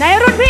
ในรุ่นพี่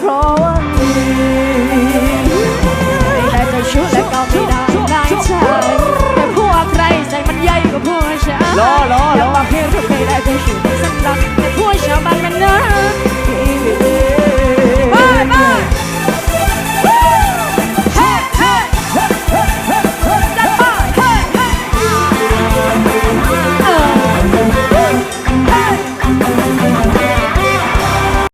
เพราะว่าเธอ